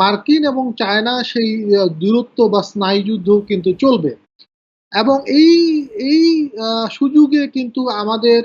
মার্কিন এবং চায়না সেই দূরত্ব বা স্নায়ুযুদ্ধ কিন্তু চলবে। এবং এই এই সুযোগে কিন্তু আমাদের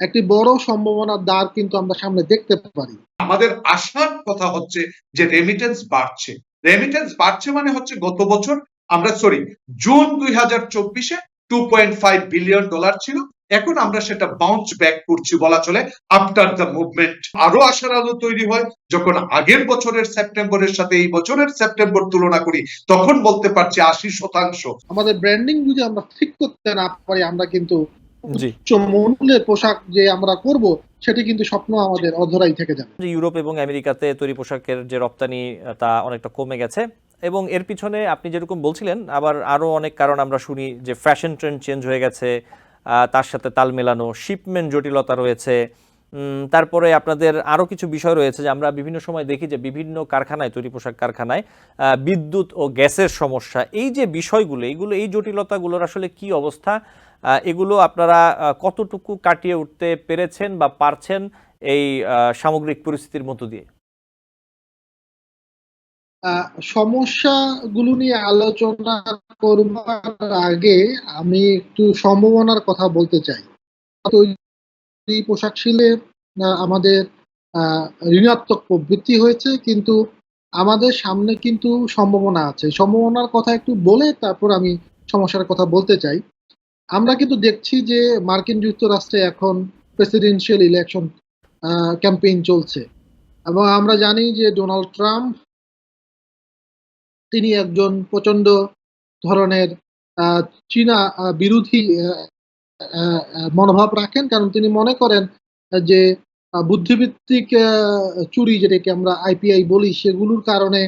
একটি বড় সম্ভাবনার দ্বার কিন্তু আমরা সামনে দেখতে পারি। আমাদের আশার কথা হচ্ছে যে রেমিটেন্স বাড়ছে। রেমিটেন্স বাড়ছে মানে হচ্ছে গত বছর আমরা সরি জুন দুই হাজার চব্বিশে two point five billion dollar ছিল। এখন আমরা সেটা বাউন্স ব্যাক করছি বলা চলে আফটার দ্য মুভমেন্ট আরও আশার আলো তৈরি হয়। যখন আগের বছরের সেপ্টেম্বরের সাথে এই বছরের সেপ্টেম্বর তুলনা করি তখন বলতে পারছি আশি শতাংশ। আমাদের ব্র্যান্ডিং যদি আমরা ঠিক করতে না পারি আমরা কিন্তু উচ্চ মূল্যের পোশাক যে আমরা করব সেটি কিন্তু স্বপ্ন আমাদের অধরাই থেকে যাবে। যে ইউরোপ এবং আমেরিকাতে তৈরি পোশাকের যে রপ্তানি তা অনেকটা কমে গেছে। এবং এর পিছনে আপনি যেরকম বলছিলেন আবার আরও অনেক কারণ আমরা শুনি যে ফ্যাশন ট্রেন্ড চেঞ্জ হয়ে গেছে তার সাথে তাল মেলানো শিপমেন্ট জটিলতা রয়েছে। তারপরে আপনাদের আরও কিছু বিষয় রয়েছে যে আমরা বিভিন্ন সময় দেখি যে বিভিন্ন কারখানায়, তৈরি পোশাক কারখানায় বিদ্যুৎ ও গ্যাসের সমস্যা। এই যে বিষয়গুলো, এইগুলো, এই জটিলতাগুলোর আসলে কি অবস্থা? এগুলো আপনারা কতটুকু কাটিয়ে উঠতে পেরেছেন বা পারছেন এই সামগ্রিক পরিস্থিতির মধ্য দিয়ে? সমস্যাগুলো নিয়ে আলোচনা করবার আগে আমি একটু সম্ভাবনার কথা বলতে চাই। তৈরি পোশাক আহ, আমাদের ঋণাত্মক প্রবৃত্তি হয়েছে কিন্তু আমাদের সামনে কিন্তু সম্ভাবনা আছে। সম্ভাবনার কথা একটু বলে তারপর আমি সমস্যার কথা বলতে চাই। আমরা কিন্তু দেখছি যে মার্কিন যুক্তরাষ্ট্রে এখন প্রেসিডেন্সিয়াল ইলেকশন ক্যাম্পেইন চলছে। এবং আমরা জানি যে ডোনাল্ড ট্রাম্প তিনি একজন প্রচণ্ড ধরনের চীনা বিরোধী মনোভাব রাখেন। কারণ তিনি মনে করেন যে বুদ্ধিভিত্তিক চুরি যেটাকে আমরা আইপিআই বলি, সেগুলোর কারণে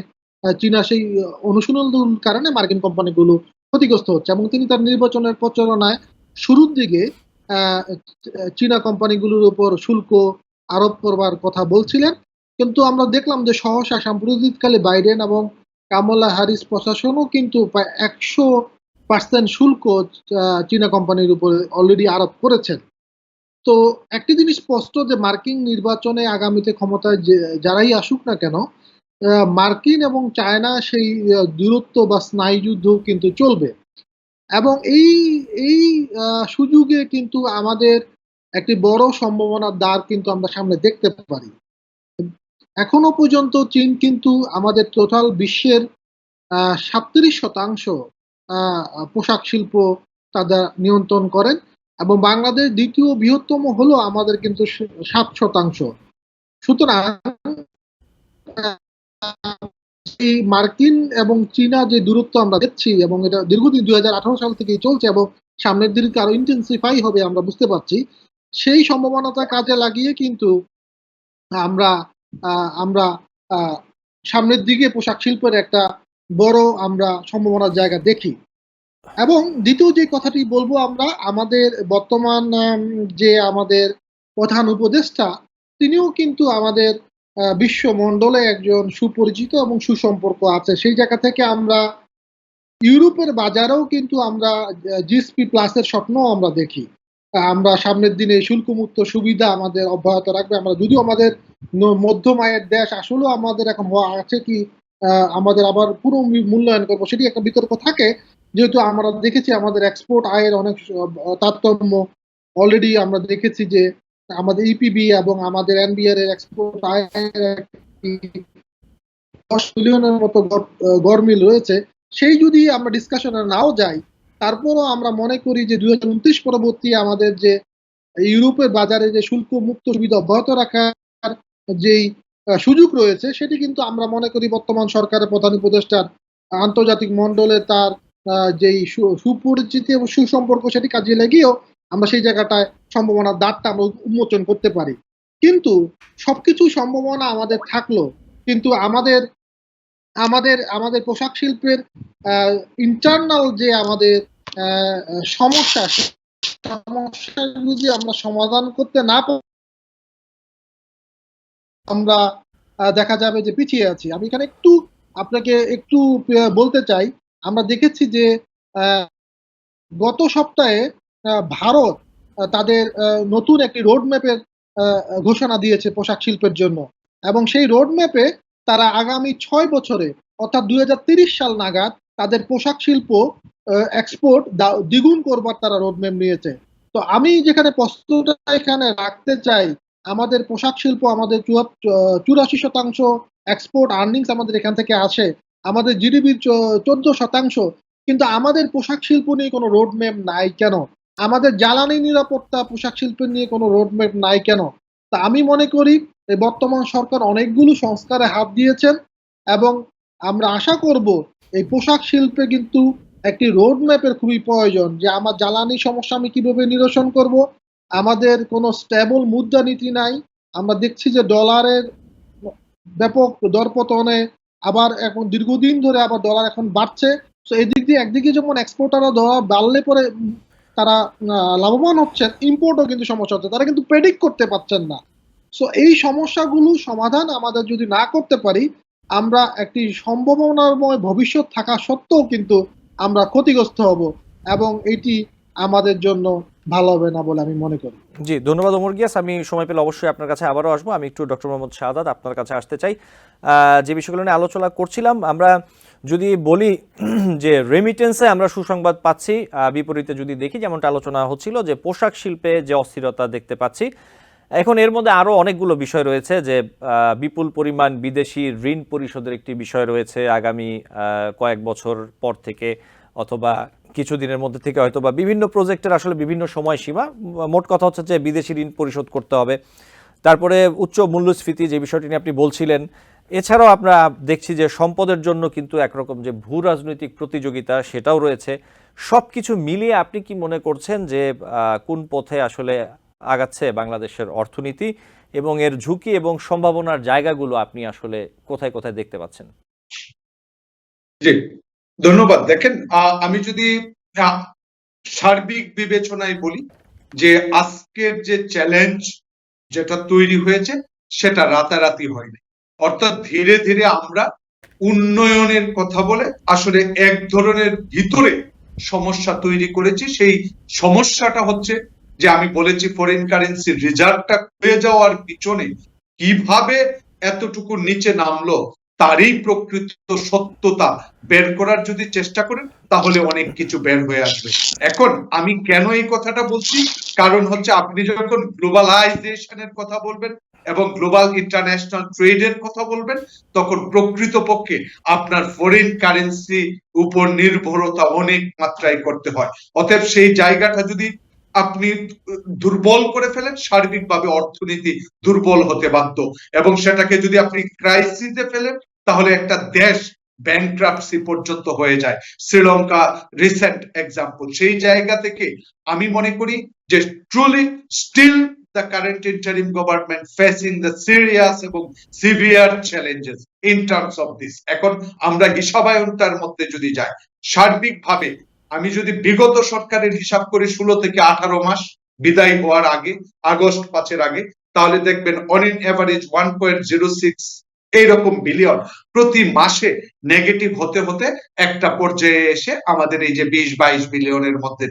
চীনা সেই অনুশীলন কারণে মার্কিন কোম্পানিগুলো ক্ষতিগ্রস্ত হচ্ছে। এবং তিনি তার নির্বাচনের প্রচারণায় শুরুর দিকে চীনা কোম্পানিগুলোর উপর শুল্ক আরোপ করবার কথা বলছিলেন। কিন্তু আমরা দেখলাম যে সহসা সাম্প্রতিককালে বাইডেন এবং কামলা হারিস প্রশাসনও কিন্তু প্রায় একশো পার্সেন্ট শুল্ক চীনা কোম্পানির উপরে অলরেডি আরোপ করেছেন। তো একটি জিনিস স্পষ্ট যে মার্কিন নির্বাচনে আগামীতে ক্ষমতায় যারাই আসুক না কেন মার্কিন এবং চায়না সেই দূরত্ব বা স্নায়ুযুদ্ধ কিন্তু চলবে। এবং এই এই সুযোগে কিন্তু আমাদের একটি বড় সম্ভাবনার দ্বার কিন্তু আমরা সামনে দেখতে পারি। এখনও পর্যন্ত চীন কিন্তু আমাদের টোটাল বিশ্বের সাতত্রিশ শতাংশ পোশাক শিল্প তাদের নিয়ন্ত্রণ করেন এবং বাংলাদেশ দ্বিতীয় বৃহত্তম হলো আমাদের কিন্তু সাত শতাংশ। সুতরাং, এই মার্কিন এবং চীনা যে দূরত্ব আমরা দেখছি এবং এটা দীর্ঘদিন দুই হাজার আঠারো সাল থেকেই চলছে এবং সামনের দিকে আরও ইন্টেন্সিফাই হবে আমরা বুঝতে পারছি, সেই সম্ভাবনাটা কাজে লাগিয়ে কিন্তু আমরা আমরা সামনের দিকে পোশাক শিল্পের একটা বড় আমরা সম্ভাবনার জায়গা দেখি। এবং দ্বিতীয় যে কথাটি বলব আমরা, আমাদের বর্তমান যে আমাদের প্রধান উপদেষ্টা, তিনিও কিন্তু আমাদের বিশ্বমণ্ডলে একজন সুপরিচিত এবং সুসম্পর্ক আছে। সেই জায়গা থেকে আমরা ইউরোপের বাজারেও কিন্তু আমরা জিএসপি প্লাসের স্বপ্নও আমরা দেখি। আমরা সামনের দিনে শুল্কমুক্ত সুবিধা আমাদের অব্যাহত রাখবে। আমরা যদিও আমাদের মধ্যম আয়ের দেশ আসলেও আমাদের এখন হওয়া আছে কি আমাদের আবার পুরো মূল্যায়ন করব সেটি একটা বিতর্ক থাকে। যেহেতু আমরা দেখেছি আমাদের এক্সপোর্ট আয়ের অনেক তারতম্য। অলরেডি আমরা দেখেছি যে আমাদের ইপিবি এবং আমাদের এনবিআর এর এক্সপোর্ট আয়ের দশ মিলিয়নের মতো আহ, রয়েছে। সেই যদি আমরা ডিসকাশনে নাও যাই তারপরও আমরা মনে করি যে দুই হাজার উনত্রিশ পরবর্তী আমাদের যে ইউরোপের বাজারে যে শুল্ক মুক্ত সুবিধা অব্যাহত রাখার যেই সুযোগ রয়েছে, সেটি কিন্তু আমরা মনে করি বর্তমান সরকারের প্রধান উপদেষ্টার আন্তর্জাতিক মন্ডলে তার যেই সুপরিচিতি এবং সুসম্পর্ক, সেটি কাজে লাগিয়েও আমরা সেই জায়গাটায় সম্ভাবনার দ্বারটা আমরা উন্মোচন করতে পারি। কিন্তু সবকিছু সম্ভাবনা আমাদের থাকল। কিন্তু আমাদের আমাদের আমাদের পোশাক শিল্পের ইন্টারনাল যে আমাদের সমস্যা সেই সমস্যা যদি আমরা সমাধান করতে না আমরা দেখা যাবে যে পিছিয়ে আছি। আমি এখানে একটু আপনাকে একটু বলতে চাই। আমরা দেখেছি যে গত সপ্তাহে ভারত তাদের নতুন একটি রোড ম্যাপের ঘোষণা দিয়েছে পোশাক শিল্পের জন্য। এবং সেই রোড ম্যাপে তারা আগামী ছয় বছরে, অর্থাৎ দুই সাল নাগাদ তাদের পোশাক শিল্প এক্সপোর্ট দ্বিগুণ করবার তারা রোডম্যাপ নিয়েছে। তো আমি যেখানে প্রশ্নটা এখানে রাখতে চাই, আমাদের পোশাক শিল্প আমাদের চুরাশি শতাংশ এক্সপোর্ট আর্নিংস আমাদের এখান থেকে আসে, আমাদের জিডিপির চোদ্দ শতাংশ। কিন্তু আমাদের পোশাক শিল্প নিয়ে কোনো রোডম্যাপ নাই কেন? আমাদের জ্বালানি নিরাপত্তা পোশাক শিল্প নিয়ে কোনো রোডম্যাপ নাই কেন? তা আমি মনে করি এই বর্তমান সরকার অনেকগুলো সংস্কারে হাত দিয়েছেন এবং আমরা আশা করব এই পোশাক শিল্পে কিন্তু একটি রোড ম্যাপের খুবই প্রয়োজন যে আমার জ্বালানি সমস্যা আমি কীভাবে নিরসন করব, আমাদের কোনো স্টেবল মুদ্রা নীতি নাই, আমরা দেখছি যে ডলারের ব্যাপক দরপতনে আবার এখন দীর্ঘদিন ধরে আবার ডলার এখন বাড়ছে। তো এদিক দিয়ে একদিকে যেমন এক্সপোর্টাররা ডলার বাড়লে পরে তারা লাভবান হচ্ছেন ইম্পোর্টও কিন্তু সমস্যা হচ্ছে, তারা কিন্তু প্রেডিক্ট করতে পারছেন না। সো এই সমস্যাগুলো সমাধান আমাদের যদি না করতে পারি, আমরা একটি সম্ভাবনাময় ভবিষ্যৎ থাকা সত্ত্বেও কিন্তু আমরা ক্ষতিগ্রস্ত হব এবং এটি আমাদের জন্য ভালো হবে না বলে আমি মনে করি। জি, ধন্যবাদ ওমর গিয়াস। আমি সময় পেলে অবশ্যই আপনার কাছে আবারও আসব। আমি একটু ডক্টর মোহাম্মদ শাহাদাত আপনার কাছে আসতে চাই। যে বিষয়গুলো নিয়ে আলোচনা করছিলাম, আমরা যদি বলি, যে রেমিটেন্সে আমরা সুসংবাদ পাচ্ছি বিপরীতে যদি দেখি, যেমনটা আলোচনা হচ্ছিল, যে পোশাক শিল্পে যে অস্থিরতা দেখতে পাচ্ছি, এখন এর মধ্যে আরও অনেকগুলো বিষয় রয়েছে, যে বিপুল পরিমাণ বিদেশি ঋণ পরিশোধের একটি বিষয় রয়েছে আগামী কয়েক বছর পর থেকে, অথবা কিছুদিনের মধ্যে থেকে হয়তো বা বিভিন্ন প্রজেক্টের আসলে বিভিন্ন সময়সীমা। মোট কথা হচ্ছে যে বিদেশি ঋণ পরিশোধ করতে হবে। তারপরে উচ্চ মূল্যস্ফীতি যে বিষয়টি নিয়ে আপনি বলছিলেন এছাড়াও আমরা দেখছি যে সম্পদের জন্য কিন্তু একরকম যে ভূ রাজনৈতিক প্রতিযোগিতা সেটাও রয়েছে। সব কিছু মিলিয়ে আপনি কি মনে করছেন যে কোন পথে আসলে আগাচ্ছে বাংলাদেশের অর্থনীতি এবং এর ঝুঁকি এবং সম্ভাবনার জায়গাগুলো আপনি আসলে কোথায় কোথায় দেখতে পাচ্ছেন? জি, ধন্যবাদ। দেখেন আমি যদি সার্বিক বিবেচনায় বলি যে আজকের যে চ্যালেঞ্জ যেটা তৈরি হয়েছে সেটা রাতারাতি হয়নি। অর্থাৎ ধীরে ধীরে আমরা উন্নয়নের কথা বলে আসলে এক ধরনের ভিতরে সমস্যা তৈরি করেছি। সেই সমস্যাটা হচ্ছে যে আমি বলেছি ফরেন কারেন্সি রিজার্ভটা হয়ে যাওয়ার পিছনে কীভাবে এতটুকু নিচে নামলো, তারই প্রকৃত সত্যতা বের করার যদি চেষ্টা করেন, তাহলে অনেক কিছু বের হয়ে আসবে। এখন আমি কেন এই কথাটা বলছি? কারণ হচ্ছে আপনি যখন গ্লোবালাইজেশনের কথা বলবেন এবং গ্লোবাল ইন্টারন্যাশনাল ট্রেডের কথা বলবেন, তখন প্রকৃতপক্ষে আপনার ফরেন কারেন্সি উপর নির্ভরতা অনেক মাত্রায় করতে হয়। অতএব সেই জায়গাটা যদি আপনি দুর্বল করে ফেলেন, সার্বিকভাবে অর্থনীতি দুর্বল হতে বাধ্য। এবং সেটাকে যদি আপনি ক্রাইসিসে ফেলেন, তাহলে একটা দেশ ব্যাংক্রাপসি পর্যন্ত হয়ে যায়। শ্রীলঙ্কা রিসেন্ট এক্সাম্পল সেই জায়গা থেকে আমি মনে করি যে truly still the current interim government facing the serious এবং severe challenges in terms of this এখন আমরা হিসাবায়নটার মধ্যে যদি যাই, সার্বিকভাবে আমি যদি বিগত সরকারের হিসাব করি ষোলো থেকে আঠারো মাস বিদায় হওয়ার আগে, আগস্ট পাঁচের আগে, তাহলে দেখবেন on in average one point zero six এইরকম বিলিয়ন প্রতি মাসে নেগেটিভ হতে হতে একটা পর্যায়ে এসে আমাদের এই যে বিশ বাইশ বিলিয়নের মধ্যে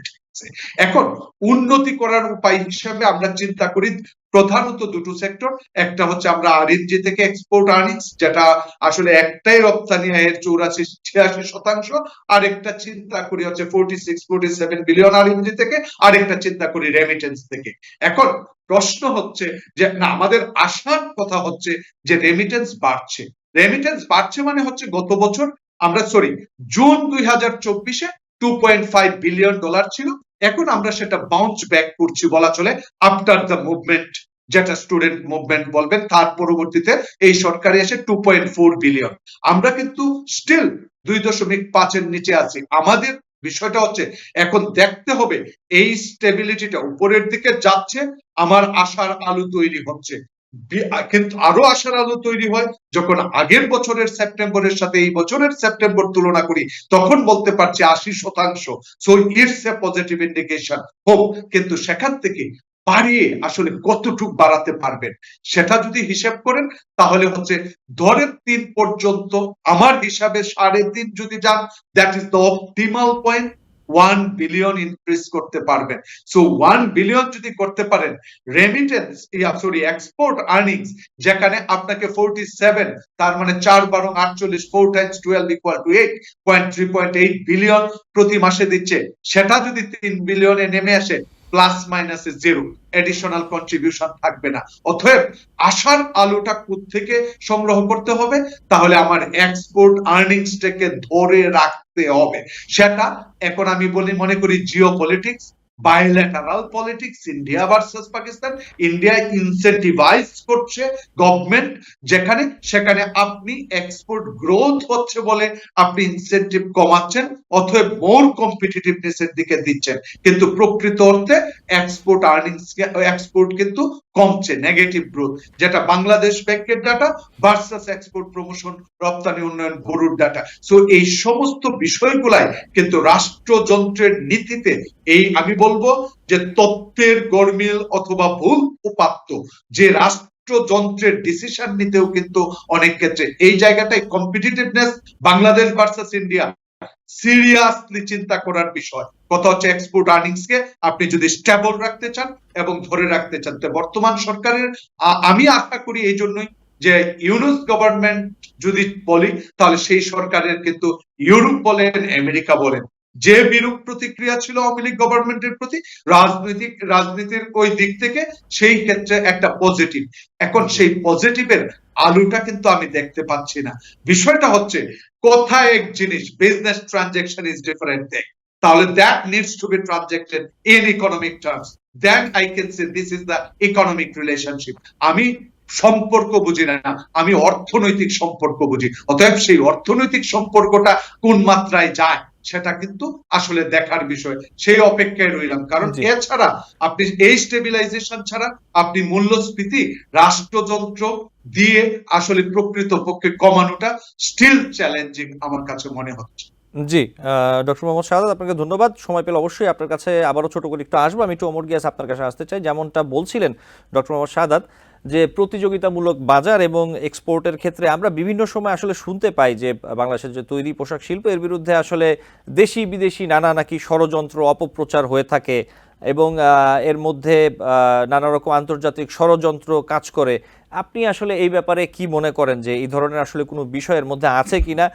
এখন উন্নতি করার উপায় হিসাবে আমরা চিন্তা করি প্রধানত দুটো সেক্টর একটা হচ্ছে আমরা আরএনজি থেকে এক্সপোর্ট আর্নিংস যেটা আসলে একটাই রপ্তানি আয়ের চৌরাশি, ছিয়াশি শতাংশ আর একটা চিন্তা করি হচ্ছে forty six forty seven billion RNG থেকে আর একটা চিন্তা করি রেমিটেন্স থেকে। এখন প্রশ্ন হচ্ছে যে, না, আমাদের আশার কথা হচ্ছে যে রেমিটেন্স বাড়ছে। রেমিটেন্স বাড়ছে মানে হচ্ছে গত বছর আমরা সরি জুন দুই হাজার চব্বিশে two point five billion dollar ছিল এখন আমরা সেটা বাউন্স ব্যাক করছি বলা চলে আফটার দ্য মুভমেন্ট যেটা স্টুডেন্ট মুভমেন্ট বলবেন তার পরবর্তীতে এই সরকারে এসে টু পয়েন্ট ফোর বিলিয়ন আমরা কিন্তু স্টিল দুই দশমিক পাঁচের নিচে আছি। আমাদের বিষয়টা হচ্ছে, এখন দেখতে হবে, এই স্টেবিলিটিটা উপরের দিকে যাচ্ছে, আমার আশার আলু তৈরি হচ্ছে। কিন্তু আরও আশার আলো তৈরি হয় যখন আগের বছরের সেপ্টেম্বরের সাথে এই বছরের সেপ্টেম্বর তুলনা করি, তখন বলতে পারছি আশি শতাংশ। So it's a positive indication হোক কিন্তু সেখান থেকে বাড়িয়ে আসলে কতটুক বাড়াতে পারবেন, সেটা যদি হিসেব করেন, তাহলে হচ্ছে ধরেন তিন পর্যন্ত আমার হিসাবে সাড়ে তিন যদি যান that is the optimal point one billion increase করতে পারবেন। সো ওয়ান বিলিয়ন যদি করতে পারেন রেমিটেন্স সরি এক্সপোর্ট আর্নিংস যেখানে আপনাকে ফোরটি সেভেন তার মানে চার বারো আটচল্লিশ four times twelve equal to eight point three point eight billion প্রতি মাসে দিচ্ছে। সেটা যদি তিন বিলিয়নে নেমে আসে প্লাস মাইনাসে জিরো এডিশনাল কন্ট্রিবিউশন থাকবে না। অতএব আশার আলোটা থেকে সংগ্রহ করতে হবে? তাহলে আমার এক্সপোর্ট আর্নিংসটাকে ধরে রাখতে হবে। সেটা এখন আমি বলি, মনে করি geo politics bilateral politics India versus Pakistan India incentivise করছে গভর্নমেন্ট যেখানে সেখানে আপনি এক্সপোর্ট গ্রোথ হচ্ছে বলে আপনি ইনসেন্টিভ কমাচ্ছেন অথবা মোর কম্পিটিটিভনেস এর দিকে দিচ্ছেন। কিন্তু প্রকৃত অর্থে এক্সপোর্ট আর্নিংস এক্সপোর্ট কিন্তু কমছে নেগেটিভ গ্রোথ যেটা বাংলাদেশ ব্যাংকের ডাটা ভার্সাস এক্সপোর্ট প্রমোশন রপ্তানি উন্নয়ন ব্যুরোর ডাটা সো এই সমস্ত বিষয়গুলাই কিন্তু রাষ্ট্রযন্ত্রের নীতিতে এই আমি বলব যে তত্ত্বের গরমিল অথবা ভুল উপাত্ত, যে রাষ্ট্রযন্ত্রের ডিসিশন নিতেও কিন্তু অনেক ক্ষেত্রে এই জায়গাটায় competitiveness Bangladesh versus India seriously চিন্তা করার বিষয়। কথা হচ্ছে এক্সপোর্ট আর্নিংস কে আপনি যদি স্টেবল রাখতে চান এবং ধরে রাখতে চান। তো বর্তমান সরকারের আমি আশা করি এই জন্যই যে ইউনুস গভর্নমেন্ট যদি বলি, তাহলে সেই সরকারের কিন্তু ইউরোপ বলেন, আমেরিকা বলেন, যে বিরূপ প্রতিক্রিয়া ছিল আওয়ামী লীগ গভর্নমেন্টের প্রতি, রাজনৈতিক, রাজনীতির ওই দিক থেকে সেই ক্ষেত্রে একটা পজিটিভ এখন সেই পজিটিভের আলুটা কিন্তু আমি দেখতে পাচ্ছি না। বিষয়টা হচ্ছে কথা এক জিনিস business transaction is different thing তাহলে that needs to be transacted in economic terms that I can say this is the economic relationship আমি সম্পর্ক বুঝি না, আমি অর্থনৈতিক সম্পর্ক বুঝি। অতএব সেই অর্থনৈতিক সম্পর্কটা কোন মাত্রায় যায়? সেটা কিন্তু আসলে দেখার বিষয়। সেই অপেক্ষায় রইলাম। কারণ এছাড়া আপনি এই স্টেবিলাইজেশন ছাড়া আপনি মূল্যস্ফীতি রাষ্ট্রযন্ত্র দিয়ে আসলে প্রকৃত পক্ষে কমানোটা স্টিল চ্যালেঞ্জিং আমার কাছে মনে হচ্ছে। জি ডক্টর মোহাম্মদ শাহাদ আপনাকে ধন্যবাদ। সময় পেলে অবশ্যই আপনার কাছে আবারও ছোট করে একটু আসব। আমি একটু অমর গিয়াস আপনার কাছে আসতে চাই। যেমনটা বলছিলেন ডক্টর মোহাম্মদ শাহাদ যে প্রতিযোগিতামূলক বাজার এবং এক্সপোর্টের ক্ষেত্রে আমরা বিভিন্ন সময় আসলে শুনতে পাই যে বাংলাদেশের যে তৈরি পোশাক শিল্প, এর বিরুদ্ধে আসলে দেশি বিদেশি নানা নাকি ষড়যন্ত্র, অপপ্রচার হয়ে থাকে এবং এর মধ্যে নানা রকম আন্তর্জাতিক ষড়যন্ত্র কাজ করে। আপনি আসলে এই ব্যাপারে কি মনে করেন যে এই ধরনের আসলে কোনো বিষয়ের মধ্যে আছে কিনা?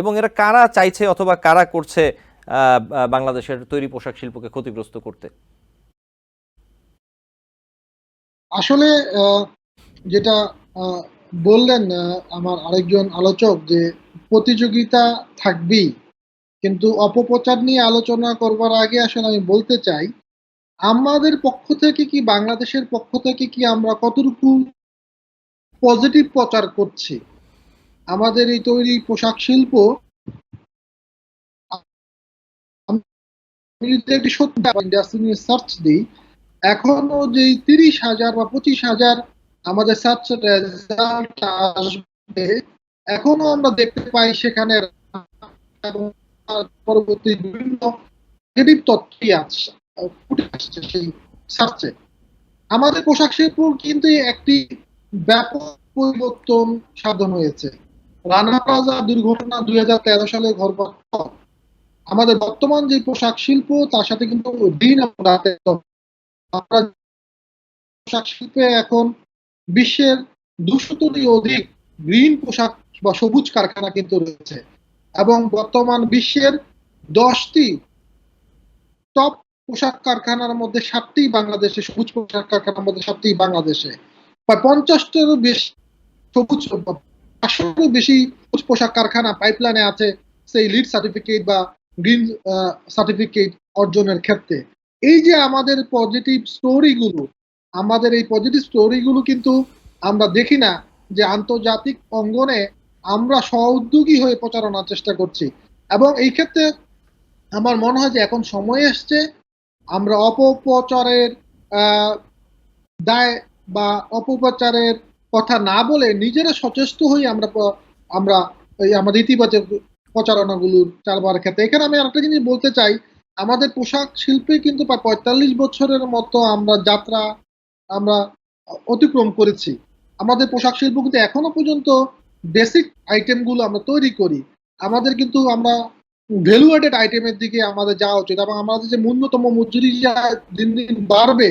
এবং এরা কারা চাইছে অথবা কারা করছে বাংলাদেশের তৈরি পোশাক শিল্পকে ক্ষতিগ্রস্ত করতে? আসলে যেটা বললেন আমার আরেকজন আলোচক যে প্রতিযোগিতা থাকবেই, কিন্তু অপপ্রচার নিয়ে আলোচনা করবার আগে আসলে আমি বলতে চাই, আমাদের পক্ষ থেকে কি, বাংলাদেশের পক্ষ থেকে কি আমরা কতটুকু পজিটিভ প্রচার করছি? আমাদের এই তৈরি পোশাক শিল্প, আমি যদি একটি ইন্ডাস্ট্রি নিয়ে সার্চ দিই এখনও যে তিরিশ হাজার বা পঁচিশ হাজার আমাদের রেজাল্ট আসবে, এখনও আমরা দেখতে পাই সেখানে পরবর্তী বিভিন্ন নেগেটিভ তথ্যই আসছে আসছে সেই আমাদের পোশাক শিল্প কিন্তু একটি ব্যাপক পরিবর্তন সাধন হয়েছে। রানা প্লাজা দুর্ঘটনা দুই হাজার তেরো সালে ঘটবার আমাদের বর্তমান যে পোশাক শিল্প, তার সাথে কিন্তু দিন রাতের শিল্পে এখন বিশ্বের দুশোটির অধিক গ্রিন পোশাক বা সবুজ কারখানা কিন্তু রয়েছে। এবং বর্তমান বিশ্বের দশটি টপ পোশাক কারখানার মধ্যে সাতটি বাংলাদেশে, সবুজ পোশাক কারখানার মধ্যে সাতটি বাংলাদেশে। প্রায় পঞ্চাশটারও বেশি সবুজ পাঁচশোরও বেশি সবুজ পোশাক কারখানা পাইপলাইনে আছে সেই লিড সার্টিফিকেট বা গ্রিন সার্টিফিকেট অর্জনের ক্ষেত্রে। এই যে আমাদের পজিটিভ স্টোরিগুলো আমাদের এই পজিটিভ স্টোরিগুলো কিন্তু আমরা দেখি না যে আন্তর্জাতিক অঙ্গনে আমরা সহউদ্যোগী হয়ে প্রচারণার চেষ্টা করছি। এবং এই ক্ষেত্রে আমার মনে হয় যে এখন সময় এসছে, আমরা অপপ্রচারের দায় বা অপপ্রচারের কথা না বলে নিজেরা সচেষ্ট হয়ে আমরা আমরা আমাদের ইতিবাচক প্রচারণাগুলোর চালবার ক্ষেত্রে। এখানে আমি আরেকটা জিনিস বলতে চাই আমাদের পোশাক শিল্পে কিন্তু প্রায় পঁয়তাল্লিশ বছরের মতো আমরা যাত্রা আমরা অতিক্রম করেছি। আমাদের পোশাক শিল্প কিন্তু এখনও পর্যন্ত বেসিক আইটেমগুলো আমরা তৈরি করি। আমাদের কিন্তু আমরা ভ্যালু ভ্যালুয়েটেড আইটেমের দিকে আমাদের যাওয়া উচিত এবং আমাদের যে ন্যূনতম মজুরি যা দিন দিন বাড়বে,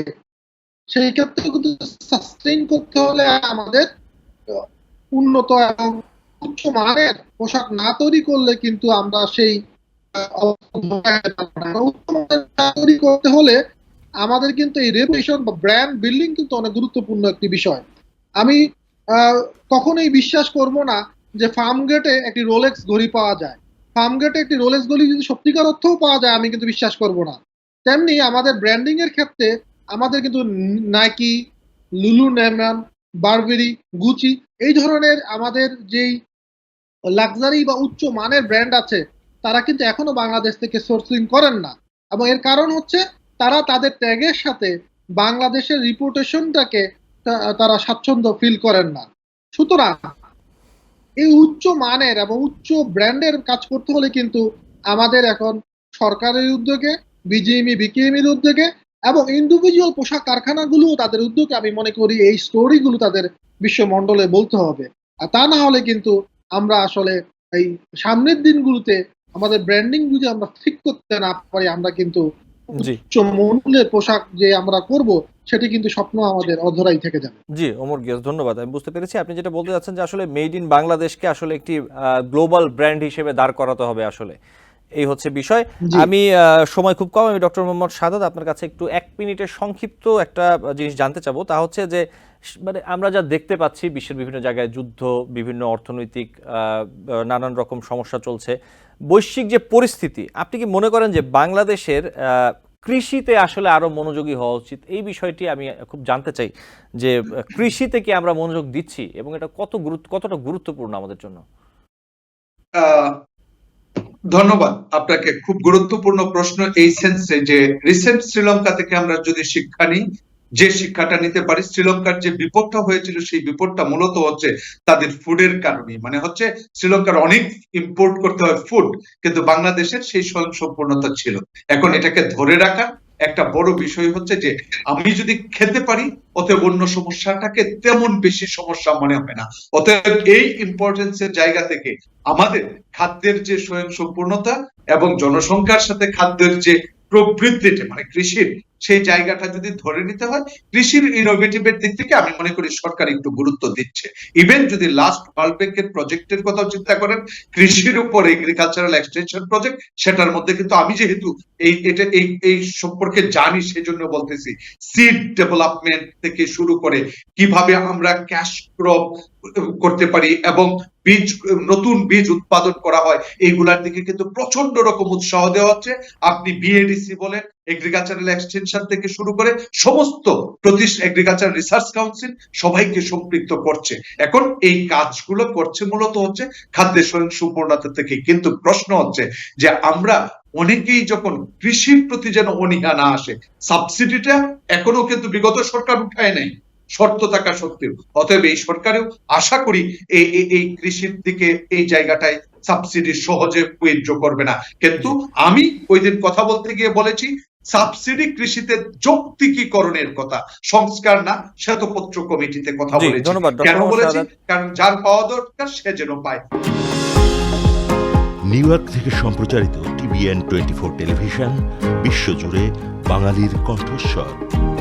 সেই ক্ষেত্রে কিন্তু সাস্টেইন করতে হলে আমাদের উন্নত এবং উচ্চ মানের পোশাক না তৈরি করলে কিন্তু আমরা সেই তৈরি করতে হলে আমাদের কিন্তু এই রেপুটেশন বা ব্র্যান্ড বিল্ডিং কিন্তু অনেক গুরুত্বপূর্ণ একটি বিষয়। আমি কখনোই বিশ্বাস করব না যে ফার্ম একটি রোলেক্স ঘড়ি পাওয়া যায়। ফার্ম গেটে একটি রোলেক্স ঘড়ি যদি সত্যিকার অর্থও পাওয়া যায়, আমি কিন্তু বিশ্বাস করব না। তেমনি আমাদের ব্র্যান্ডিং এর ক্ষেত্রে আমাদের কিন্তু নাইকি লুলু নেমান বারবেরি গুচি এই ধরনের আমাদের যেই লাক্সারি বা উচ্চ মানের ব্র্যান্ড আছে তারা কিন্তু এখনও বাংলাদেশ থেকে সোর্সিং করেন না। এবং এর কারণ হচ্ছে তারা তাদের ট্যাগের সাথে বাংলাদেশের রিপুটেশনটাকে তারা স্বাচ্ছন্দ্য ফিল করেন না। সুতরাং এই উচ্চ মানের এবং উচ্চ ব্র্যান্ডের কাজ করতে হলে কিন্তু আমাদের এখন সরকারের উদ্যোগে, বিজিএমই বিকেএমির উদ্যোগে এবং ইন্ডিভিজুয়াল পোশাক কারখানাগুলো তাদের উদ্যোগে আমি মনে করি এই স্টোরিগুলো তাদের বিশ্বমণ্ডলে বলতে হবে। আর তা না হলে কিন্তু আমরা আসলে এই সামনের দিনগুলোতে আমাদের ব্র্যান্ডিং যদি আমরা ঠিক করতে না পারি আমরা কিন্তু উচ্চ মূল্যের পোশাক যে আমরা করব সেটি কিন্তু স্বপ্ন আমাদের অধরাই থেকে যাবে। জি অমর গিয়াস ধন্যবাদ। আমি বুঝতে পেরেছি। আপনি যেটা বলতে যাচ্ছেন যে আসলে মেড ইন বাংলাদেশকে আসলে একটি গ্লোবাল ব্র্যান্ড হিসেবে দাঁড় করাতে হবে আসলে। এই হচ্ছে বিষয়। আমি আহ, সময় খুব কম। আমি ডক্টর মোহাম্মদ সাদাত আপনার কাছে একটু এক মিনিটের সংক্ষিপ্ত একটা জিনিস জানতে চাবো। তা হচ্ছে যে মানে আমরা যা দেখতে পাচ্ছি বিশ্বের বিভিন্ন জায়গায় যুদ্ধ বিভিন্ন অর্থনৈতিক আহ, নানান রকম সমস্যা চলছে। বৈশ্বিক যে পরিস্থিতি আপনি কি মনে করেন যে বাংলাদেশের আহ, কৃষিতে আসলে আরও মনোযোগী হওয়া উচিত? এই বিষয়টি আমি খুব জানতে চাই যে কৃষিতে কি আমরা মনোযোগ দিচ্ছি এবং এটা কত গুরুত্ব কতটা গুরুত্বপূর্ণ আমাদের জন্য? আহ, ধন্যবাদ। আপনাকে খুব গুরুত্বপূর্ণ প্রশ্ন এই সেন্সে যে রিসেন্ট শ্রীলঙ্কা থেকে আমরা যদি শিক্ষা নিই, যে শিক্ষাটা নিতে পারি, শ্রীলঙ্কার যে বিপদটা হয়েছিল, সেই বিপদটা মূলত হচ্ছে তাদের ফুডের কারণে মানে হচ্ছে শ্রীলঙ্কার অনেক ইম্পোর্ট করতে হয় ফুড কিন্তু বাংলাদেশের সেই স্বয়ংসম্পূর্ণতা ছিল। এখন এটাকে ধরে রাখা একটা বড় বিষয় হচ্ছে যে, আমি যদি খেতে পারি, অতএব অন্য সমস্যাটাকে তেমন বেশি সমস্যা মনে হয় না। অতএব এই ইম্পর্টেন্সের জায়গা থেকে আমাদের খাদ্যের যে স্বয়ং সম্পূর্ণতা এবং জনসংখ্যার সাথে খাদ্যের যে প্রবৃদ্ধিটা মানে কৃষির সেই জায়গাটা যদি ধরে নিতে হয়, কৃষির ইনোভেটিভের দিক থেকে আমি মনে করি সরকার একটু গুরুত্ব দিচ্ছে। ইভেন যদি লাস্ট ওয়ার্ল্ড ব্যাংকের প্রজেক্টের কথা চিন্তা করেন, কৃষির উপর এগ্রিকালচারাল এক্সটেনশন প্রজেক্ট সেটার মধ্যে কিন্তু আমি যেহেতু এই, এটা এই এই সম্পর্কে জানি, সেজন্য বলতেছি সিড ডেভেলপমেন্ট থেকে শুরু করে কীভাবে আমরা ক্যাশ ক্রপ করতে পারি এবং বীজ, নতুন বীজ উৎপাদন করা হয়, এইগুলার দিকে কিন্তু প্রচণ্ড রকম উৎসাহ দেওয়া হচ্ছে। আপনি বিএডিসি বলেন এগ্রিকালচারাল এক্সটেনশন থেকে শুরু করে সমস্ত প্রতিষ্ঠান এগ্রিকালচার রিসার্চ কাউন্সিল সবাইকে সম্পৃক্ত করছে। এখন এই কাজগুলো করছে মূলত হচ্ছে খাদ্যের স্বয়ংসম্পূর্ণতা থেকে। কিন্তু প্রশ্ন হচ্ছে যে আমরা অনেকেই যখন কৃষির প্রতি যেন অনীহা না আসে সাবসিডিটা এখনও কিন্তু বিগত সরকার উঠায় নাই। শর্ত থাকা সত্ত্বেও অতএব এই সরকারেও আশা করি এই এই- কৃষির দিকে এই জায়গাটায় সাবসিডি সহজে উইথড্র করবে না। কিন্তু আমি ওই দিন কথা বলতে গিয়ে বলেছি সাবসিডি কৃষিতে যৌক্তিকীকরণের কথা। সংস্কার না শ্বেতপত্র কমিটিতে কথা বলেছি। কেন বলেছি? কারণ যার পাওয়া দরকার সে যেন পায়। নিউ ইয়র্ক থেকে সম্প্রচারিত টিভিএন টোয়েন্টি ফোর টেলিভিশন বিশ্বজুড়ে বাঙালির কণ্ঠস্বর।